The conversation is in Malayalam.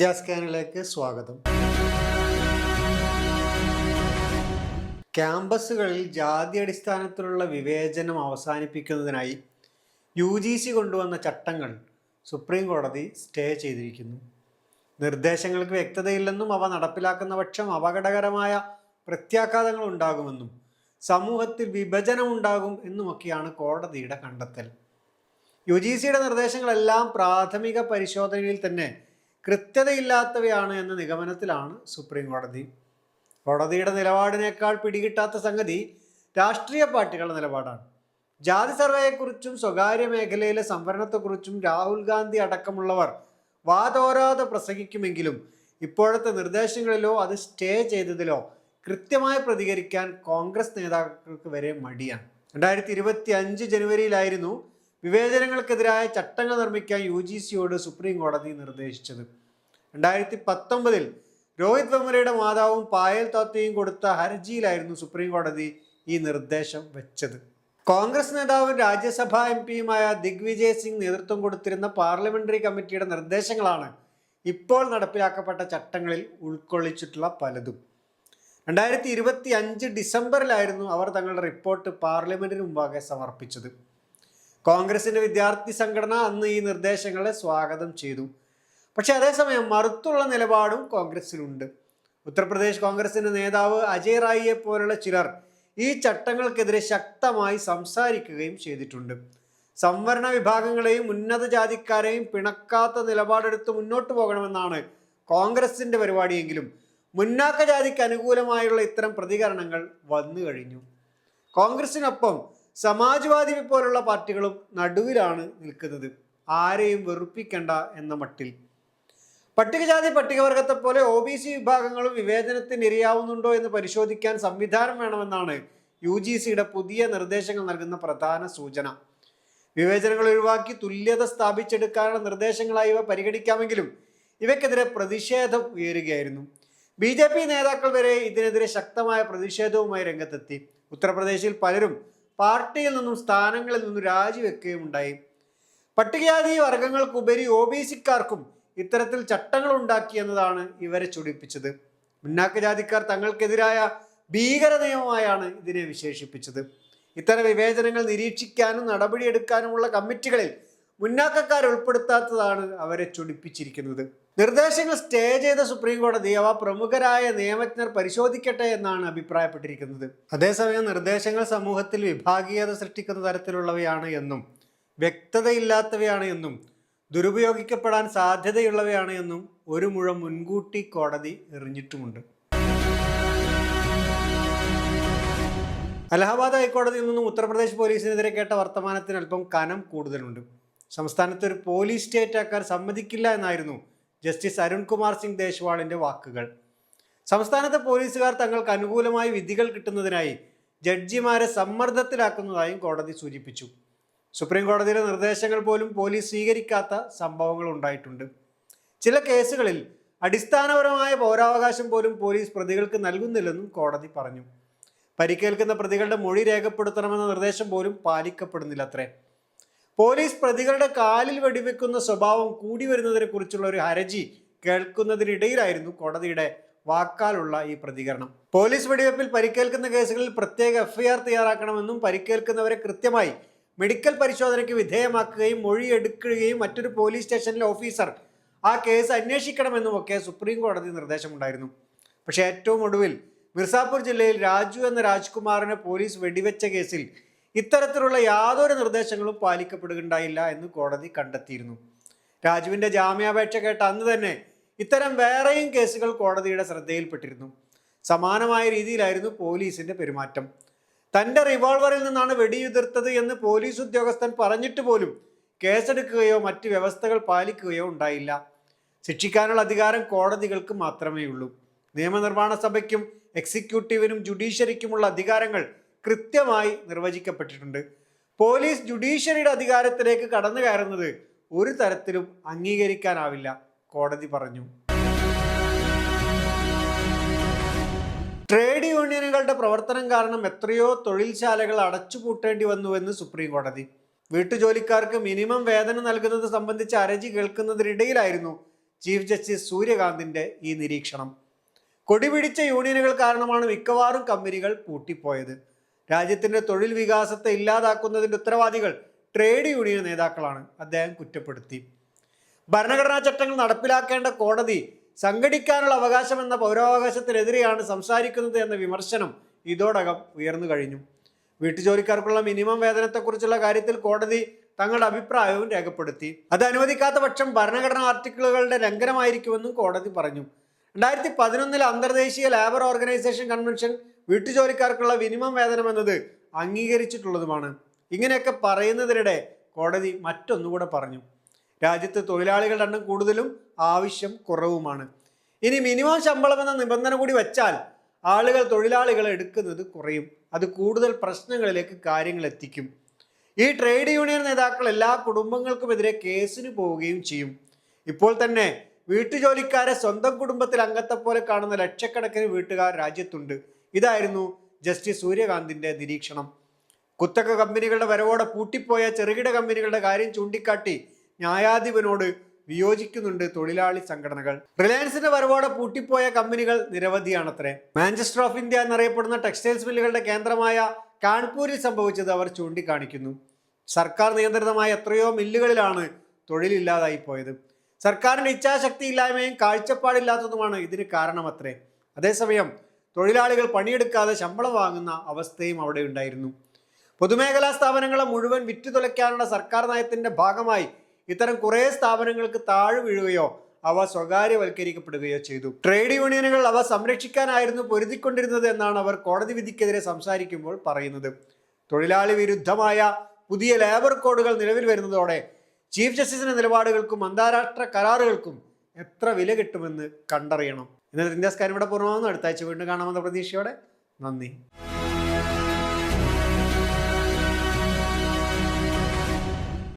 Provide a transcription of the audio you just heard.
ഇന്ത്യ സ്കാനിലേക്ക് സ്വാഗതം. ക്യാമ്പസുകളിൽ ജാതി അടിസ്ഥാനത്തിലുള്ള വിവേചനം അവസാനിപ്പിക്കുന്നതിനായി യു ജി സി കൊണ്ടുവന്ന ചട്ടങ്ങൾ സുപ്രീം കോടതി സ്റ്റേ ചെയ്തിരിക്കുന്നു. നിർദ്ദേശങ്ങൾക്ക് വ്യക്തതയില്ലെന്നും അവ നടപ്പിലാക്കുന്ന പക്ഷം അപകടകരമായ പ്രത്യാഘാതങ്ങൾ ഉണ്ടാകുമെന്നും സമൂഹത്തിൽ വിഭജനം ഉണ്ടാകും എന്നുമൊക്കെയാണ് കോടതിയുടെ കണ്ടെത്തൽ. യു ജി സിയുടെ നിർദ്ദേശങ്ങളെല്ലാം പ്രാഥമിക പരിശോധനയിൽ തന്നെ കൃത്യതയില്ലാത്തവയാണ് എന്ന നിഗമനത്തിലാണ് സുപ്രീം കോടതി. കോടതിയുടെ നിലപാടിനേക്കാൾ പിടികിട്ടാത്ത സംഗതി രാഷ്ട്രീയ പാർട്ടികളുടെ നിലപാടാണ്. ജാതി സർവേയെക്കുറിച്ചും സ്വകാര്യ മേഖലയിലെ സംവരണത്തെക്കുറിച്ചും രാഹുൽ ഗാന്ധി അടക്കമുള്ളവർ വാതോരാതെ പ്രസംഗിക്കുമെങ്കിലും ഇപ്പോഴത്തെ നിർദ്ദേശങ്ങളിലോ അത് സ്റ്റേ ചെയ്തതിലോ കൃത്യമായി പ്രതികരിക്കാൻ കോൺഗ്രസ് നേതാക്കൾക്ക് വരെ മടിയാണ്. രണ്ടായിരത്തി ഇരുപത്തി അഞ്ച് ജനുവരിയിലായിരുന്നു വിവേചനങ്ങൾക്കെതിരായ ചട്ടങ്ങൾ നിർമ്മിക്കാൻ യു ജി സിയോട് സുപ്രീം കോടതി നിർദ്ദേശിച്ചത്. രണ്ടായിരത്തി പത്തൊമ്പതിൽ രോഹിത് വെമുലയുടെ മാതാവും പായൽ താത്തയും കൊടുത്ത ഹർജിയിലായിരുന്നു സുപ്രീം കോടതി ഈ നിർദ്ദേശം വെച്ചത്. കോൺഗ്രസ് നേതാവും രാജ്യസഭാ എം പിയുമായ ദിഗ്വിജയ് സിംഗ് നേതൃത്വം കൊടുത്തിരുന്ന പാർലമെന്ററി കമ്മിറ്റിയുടെ നിർദ്ദേശങ്ങളാണ് ഇപ്പോൾ നടപ്പിലാക്കപ്പെട്ട ചട്ടങ്ങളിൽ ഉൾക്കൊള്ളിച്ചിട്ടുള്ള പലതും. രണ്ടായിരത്തി ഇരുപത്തി അഞ്ച് ഡിസംബറിലായിരുന്നു അവർ തങ്ങളുടെ റിപ്പോർട്ട് പാർലമെന്റിന് മുമ്പാകെ സമർപ്പിച്ചത്. കോൺഗ്രസിന്റെ വിദ്യാർത്ഥി സംഘടന അന്ന് ഈ നിർദ്ദേശങ്ങളെ സ്വാഗതം ചെയ്തു. പക്ഷെ അതേസമയം മറുത്തുള്ള നിലപാടും കോൺഗ്രസിലുണ്ട്. ഉത്തർപ്രദേശ് കോൺഗ്രസിന്റെ നേതാവ് അജയ് റായിയെ പോലുള്ള ചിലർ ഈ ചട്ടങ്ങൾക്കെതിരെ ശക്തമായി സംസാരിക്കുകയും ചെയ്തിട്ടുണ്ട്. സംവരണ വിഭാഗങ്ങളെയും ഉന്നത ജാതിക്കാരെയും പിണക്കാത്ത നിലപാടെടുത്ത് മുന്നോട്ട് പോകണമെന്നാണ് കോൺഗ്രസിന്റെ പരിപാടിയെങ്കിലും മുന്നാക്ക ജാതിക്ക് അനുകൂലമായുള്ള ഇത്തരം പ്രതികരണങ്ങൾ വന്നു കഴിഞ്ഞു കോൺഗ്രസിനൊപ്പം സമാജ്വാദി പോലുള്ള പാർട്ടികളും നടുവിലാണ് നിൽക്കുന്നത്. ആരെയും വെറുപ്പിക്കണ്ട എന്ന മട്ടിൽ. പട്ടികജാതി പട്ടികവർഗത്തെ പോലെ ഒ ബി സി വിഭാഗങ്ങളും വിവേചനത്തിന് ഇരയാവുന്നുണ്ടോ എന്ന് പരിശോധിക്കാൻ സംവിധാനം വേണമെന്നാണ് യു ജി സിയുടെ പുതിയ നിർദ്ദേശങ്ങൾ നൽകുന്ന പ്രധാന സൂചന. വിവേചനങ്ങൾ ഒഴിവാക്കി തുല്യത സ്ഥാപിച്ചെടുക്കാനുള്ള നിർദ്ദേശങ്ങളായി ഇവ പരിഗണിക്കാമെങ്കിലും ഇവയ്ക്കെതിരെ പ്രതിഷേധം ഉയരുകയായിരുന്നു. ബി ജെ പി നേതാക്കൾ വരെ ഇതിനെതിരെ ശക്തമായ പ്രതിഷേധവുമായി രംഗത്തെത്തി. ഉത്തർപ്രദേശിൽ പലരും പാർട്ടിയിൽ നിന്നും സ്ഥാനങ്ങളിൽ നിന്നും രാജിവെക്കുകയും ഉണ്ടായി. പട്ടികജാതി വർഗങ്ങൾക്കുപരി ഒ ബി സിക്കാർക്കും ഇത്തരത്തിൽ ചട്ടങ്ങൾ ഉണ്ടാക്കി എന്നതാണ് ഇവരെ ചൊടിപ്പിച്ചത്. മുന്നാക്ക ജാതിക്കാർ തങ്ങൾക്കെതിരായ ഭീകര നിയമമായാണ് ഇതിനെ വിശേഷിപ്പിച്ചത്. ഇത്തരം വിവേചനങ്ങൾ നിരീക്ഷിക്കാനും നടപടിയെടുക്കാനുമുള്ള കമ്മിറ്റികളിൽ മുന്നാക്കക്കാർ ഉൾപ്പെടുത്താത്തതാണ് അവരെ ചൊടിപ്പിച്ചിരിക്കുന്നത്. നിർദ്ദേശങ്ങൾ സ്റ്റേ ചെയ്ത സുപ്രീം കോടതി അവ പ്രമുഖരായ നിയമജ്ഞർ പരിശോധിക്കട്ടെ എന്നാണ് അഭിപ്രായപ്പെട്ടിരിക്കുന്നത്. അതേസമയം നിർദ്ദേശങ്ങൾ സമൂഹത്തിൽ വിഭാഗീയത സൃഷ്ടിക്കുന്ന തരത്തിലുള്ളവയാണ് എന്നും വ്യക്തതയില്ലാത്തവയാണ് എന്നും ദുരുപയോഗിക്കപ്പെടാൻ സാധ്യതയുള്ളവയാണ് എന്നും ഒരു മുഴം മുൻകൂട്ടി കോടതി എറിഞ്ഞിട്ടുമുണ്ട്. അലഹബാദ് ഹൈക്കോടതിയിൽ നിന്നും ഉത്തർപ്രദേശ് പോലീസിനെതിരെ കേട്ട വർത്തമാനത്തിന് അല്പം കനം കൂടുതലുണ്ട്. സംസ്ഥാനത്ത് ഒരു പോലീസ് സ്റ്റേറ്റ് ആക്കാൻ സമ്മതിക്കില്ല എന്നായിരുന്നു ജസ്റ്റിസ് അരുൺകുമാർ സിംഗ് ദേശ്വാളിന്റെ വാക്കുകൾ. സംസ്ഥാനത്തെ പോലീസുകാർ തങ്ങൾക്ക് അനുകൂലമായി വിധികൾ കിട്ടുന്നതിനായി ജഡ്ജിമാരെ സമ്മർദ്ദത്തിലാക്കുന്നതായും കോടതി സൂചിപ്പിച്ചു. സുപ്രീം കോടതിയുടെ നിർദ്ദേശങ്ങൾ പോലും പോലീസ് സ്വീകരിക്കാത്ത സംഭവങ്ങൾ ഉണ്ടായിട്ടുണ്ട്. ചില കേസുകളിൽ അടിസ്ഥാനപരമായ പൗരാവകാശം പോലും പോലീസ് പ്രതികൾക്ക് നൽകുന്നില്ലെന്നും കോടതി പറഞ്ഞു. പരിക്കേൽക്കുന്ന പ്രതികളുടെ മൊഴി രേഖപ്പെടുത്തണമെന്ന നിർദ്ദേശം പോലും പാലിക്കപ്പെടുന്നില്ല അത്രേ പോലീസ് പ്രതികളുടെ കാലിൽ വെടിവെക്കുന്ന സ്വഭാവം കൂടി വരുന്നതിനെ കുറിച്ചുള്ള ഒരു ഹരജി കേൾക്കുന്നതിനിടയിലായിരുന്നു കോടതിയുടെ വാക്കാലുള്ള ഈ പ്രതികരണം. പോലീസ് വെടിവെപ്പിൽ പരിക്കേൽക്കുന്ന കേസുകളിൽ പ്രത്യേക എഫ്ഐആർ തയ്യാറാക്കണമെന്നും പരിക്കേൽക്കുന്നവരെ കൃത്യമായി മെഡിക്കൽ പരിശോധനയ്ക്ക് വിധേയമാക്കുകയും മൊഴിയെടുക്കുകയും മറ്റൊരു പോലീസ് സ്റ്റേഷനിലെ ഓഫീസർ ആ കേസ് അന്വേഷിക്കണമെന്നുമൊക്കെ സുപ്രീം കോടതി നിർദ്ദേശമുണ്ടായിരുന്നു. പക്ഷേ ഏറ്റവും ഒടുവിൽ മിർസാപൂർ ജില്ലയിൽ രാജു എന്ന രാജ്കുമാറിനെ പോലീസ് വെടിവെച്ച കേസിൽ ഇത്തരത്തിലുള്ള യാതൊരു നിർദ്ദേശങ്ങളും പാലിക്കപ്പെടുകയുണ്ടായില്ല എന്ന് കോടതി കണ്ടെത്തിയിരുന്നു. രാജുവിന്റെ ജാമ്യാപേക്ഷ കേട്ട അന്ന് തന്നെ ഇത്തരം വേറെയും കേസുകൾ കോടതിയുടെ ശ്രദ്ധയിൽപ്പെട്ടിരുന്നു. സമാനമായ രീതിയിലായിരുന്നു പോലീസിന്റെ പെരുമാറ്റം. തന്റെ റിവോൾവറിൽ നിന്നാണ് വെടിയുതിർത്തത് എന്ന് പോലീസ് ഉദ്യോഗസ്ഥൻ പറഞ്ഞിട്ട് പോലും കേസെടുക്കുകയോ മറ്റ് വ്യവസ്ഥകൾ പാലിക്കുകയോ ഉണ്ടായില്ല. ശിക്ഷിക്കാനുള്ള അധികാരം കോടതികൾക്ക് മാത്രമേ ഉള്ളൂ നിയമനിർമ്മാണ സഭയ്ക്കും എക്സിക്യൂട്ടീവിനും ജുഡീഷ്യറിക്കുമുള്ള അധികാരങ്ങൾ കൃത്യമായി നിർവചിക്കപ്പെട്ടിട്ടുണ്ട്. പോലീസ് ജുഡീഷ്യറിയുടെ അധികാരത്തിലേക്ക് കടന്നു കയറുന്നത് ഒരു തരത്തിലും അംഗീകരിക്കാനാവില്ല കോടതി പറഞ്ഞു. ട്രേഡ് യൂണിയനുകളുടെ പ്രവർത്തനം കാരണം എത്രയോ തൊഴിൽശാലകൾ അടച്ചുപൂട്ടേണ്ടി വന്നുവെന്ന് സുപ്രീം കോടതി. വീട്ടുജോലിക്കാർക്ക് മിനിമം വേതനം നൽകുന്നത് സംബന്ധിച്ച് അരജി കേൾക്കുന്നതിനിടയിലായിരുന്നു ചീഫ് ജസ്റ്റിസ് സൂര്യകാന്തിന്റെ ഈ നിരീക്ഷണം. കൊടിപിടിച്ച യൂണിയനുകൾ കാരണമാണ് മിക്കവാറും കമ്പനികൾ പൂട്ടിപ്പോയത്. രാജ്യത്തിന്റെ തൊഴിൽ വികാസത്തെ ഇല്ലാതാക്കുന്നതിന്റെ ഉത്തരവാദികൾ ട്രേഡ് യൂണിയൻ നേതാക്കളാണ് അദ്ദേഹം കുറ്റപ്പെടുത്തി. ഭരണഘടനാ ചട്ടങ്ങൾ നടപ്പിലാക്കേണ്ട കോടതി സംഘടിക്കാനുള്ള അവകാശം എന്ന പൗരാവകാശത്തിനെതിരെയാണ് സംസാരിക്കുന്നത് എന്ന വിമർശനം ഇതോടകം ഉയർന്നു കഴിഞ്ഞു. വീട്ടുജോലിക്കാർക്കുള്ള മിനിമം വേതനത്തെക്കുറിച്ചുള്ള കാര്യത്തിൽ കോടതി തങ്ങളുടെ അഭിപ്രായവും രേഖപ്പെടുത്തി. അത് അനുവദിക്കാത്ത പക്ഷം ഭരണഘടനാ ആർട്ടിക്കിളുകളുടെ ലംഘനമായിരിക്കുമെന്നും കോടതി പറഞ്ഞു. രണ്ടായിരത്തി പതിനൊന്നിലെ അന്തർദേശീയ ലേബർ ഓർഗനൈസേഷൻ കൺവെൻഷൻ വീട്ടുജോലിക്കാർക്കുള്ള മിനിമം വേതനം എന്നത് അംഗീകരിച്ചിട്ടുള്ളതുമാണ്. ഇങ്ങനെയൊക്കെ പറയുന്നതിനിടെ കോടതി മറ്റൊന്നുകൂടെ പറഞ്ഞു. രാജ്യത്ത് തൊഴിലാളികളുടെ എണ്ണം കൂടുതലും ആവശ്യം കുറവുമാണ്. ഇനി മിനിമം ശമ്പളം എന്ന നിബന്ധന കൂടി വെച്ചാൽ ആളുകൾ തൊഴിലാളികളെ എടുക്കുന്നത് കുറയും. അത് കൂടുതൽ പ്രശ്നങ്ങളിലേക്ക് കാര്യങ്ങൾ എത്തിക്കും. ഈ ട്രേഡ് യൂണിയൻ നേതാക്കൾ എല്ലാ കുടുംബങ്ങൾക്കുമെതിരെ കേസിന് പോവുകയും ചെയ്യും. ഇപ്പോൾ തന്നെ വീട്ടുജോലിക്കാരെ സ്വന്തം കുടുംബത്തിൽ അംഗത്തെ പോലെ കാണുന്ന ലക്ഷക്കണക്കിന് വീട്ടുകാർ രാജ്യത്തുണ്ട്. ഇതായിരുന്നു ജസ്റ്റിസ് സൂര്യകാന്തിന്റെ നിരീക്ഷണം. കുത്തക കമ്പനികളുടെ വരവോടെ പൂട്ടിപ്പോയ ചെറുകിട കമ്പനികളുടെ കാര്യം ചൂണ്ടിക്കാട്ടി ന്യായാധിപനോട് വിയോജിക്കുന്നുണ്ട് തൊഴിലാളി സംഘടനകൾ. റിലയൻസിന്റെ വരവോടെ പൂട്ടിപ്പോയ കമ്പനികൾ നിരവധിയാണത്രേ. മാഞ്ചസ്റ്റർ ഓഫ് ഇന്ത്യ എന്നറിയപ്പെടുന്ന ടെക്സ്റ്റൈൽസ് മില്ലുകളുടെ കേന്ദ്രമായ കാൺപൂരിൽ സംഭവിച്ചത് അവർ ചൂണ്ടിക്കാണിക്കുന്നു. സർക്കാർ നിയന്ത്രിതമായ എത്രയോ മില്ലുകളിലാണ് തൊഴിലില്ലാതായി പോയത്. സർക്കാരിന്റെ ഇച്ഛാശക്തി ഇല്ലായ്മയും കാഴ്ചപ്പാടില്ലാത്തതുമാണ് ഇതിന് കാരണമത്രേ. അതേസമയം തൊഴിലാളികൾ പണിയെടുക്കാതെ ശമ്പളം വാങ്ങുന്ന അവസ്ഥയും അവിടെ ഉണ്ടായിരുന്നു. പൊതുമേഖലാ സ്ഥാപനങ്ങളെ മുഴുവൻ വിറ്റുതുലയ്ക്കാനുള്ള സർക്കാർ നയത്തിന്റെ ഭാഗമായി ഇത്തരം കുറേ സ്ഥാപനങ്ങൾക്ക് താഴെ വീഴുകയോ അവ സ്വകാര്യവൽക്കരിക്കപ്പെടുകയോ ചെയ്തു. ട്രേഡ് യൂണിയനുകൾ അവ സംരക്ഷിക്കാനായിരുന്നു പൊരുതിക്കൊണ്ടിരുന്നത് എന്നാണ് അവർ കോടതി വിധിക്കെതിരെ സംസാരിക്കുമ്പോൾ പറയുന്നത്. തൊഴിലാളി വിരുദ്ധമായ പുതിയ ലേബർ കോഡുകൾ നിലവിൽ വരുന്നതോടെ ചീഫ് ജസ്റ്റിസിന്റെ നിലപാടുകൾക്കും അന്താരാഷ്ട്ര കരാറുകൾക്കും എത്ര വില കിട്ടുമെന്ന് കണ്ടറിയണം. ഇന്നത്തെ ഇന്ത്യാസ്കാരം ഇവിടെ പൂർണമാകുന്നു അടുത്ത ആഴ്ച വീണ്ടും കാണാമെന്ന പ്രതീക്ഷയോടെ നന്ദി.